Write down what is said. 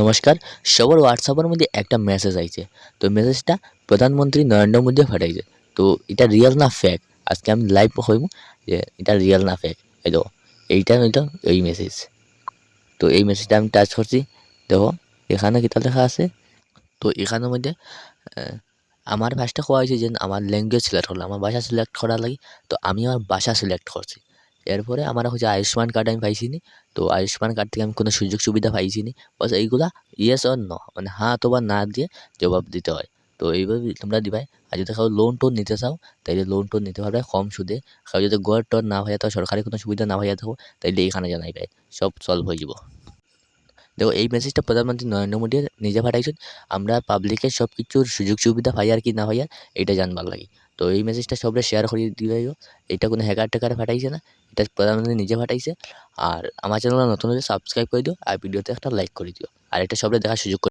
নমস্কার, সবার হোয়াটসঅ্যাপের মধ্যে একটা মেসেজ আইছে। তো মেসেজটা প্রধানমন্ত্রী নরেন্দ্র মোদী পাঠাইছে। তো এটা রিয়েল না ফেক আজকে আমি লাইভ হইব যে এটা রিয়েল না ফেক এই দেখো, এইটা হইল এই মেসেজ তো এই মেসেজটা আমি টাচ করছি, দেখো, এখানে কিতা লেখা আছে? তো এখানের মধ্যে আমার ভাষাটা কোয়া হয়েছে যে আমার ল্যাঙ্গুয়েজ সিলেক্ট করল আমার ভাষা সিলেক্ট করার লাগে, তো আমি আমার ভাষা সিলেক্ট করছি। এরপরে আমার হচ্ছে আয়ুষ্মান কার্ড আমি পাইছি নি তো আয়ুষ্মান কার্ড থেকে আমি কোনো সুযোগ সুবিধা পাইছি নি বাস এইগুলা ইয়েস অর ন মানে হ্যাঁ অথবা না দিয়ে জবাব দিতে হয়। তো এইভাবে তোমরা দিবাই আর যদি কাউ লোন টোন নিতে চাও, তাইলে লোন টোন নিতে পারবে কম সুদে। কাউ যদি গড় টর না হয়ে থাকো, সরকারি কোনো সুবিধা না হয়ে থাকো, তাইলে এইখানে জানাইবে। সব সলভ হয়ে যাব। দেখো, এই মেসেজটা প্রধানমন্ত্রী নরেন্দ্র মোদী নিজে পাঠাইছেন। আমরা পাবলিকের সব কিছুর সুযোগ সুবিধা পাই আর কি না আর এটা জানবার লাগে। তো এই মেসেজটা সবরে শেয়ার করে দিবে এটা কোনো হ্যাকার টেকার ফাটাইছে না, এটা প্রধানমন্ত্রী নিজে ফাটাইছে। আর আমার চ্যানেলটা নতুন হলে সাবস্ক্রাইব করে দিও, আর ভিডিওতে একটা লাইক করে দিও। আর এটা সবরে দেখার সুযোগ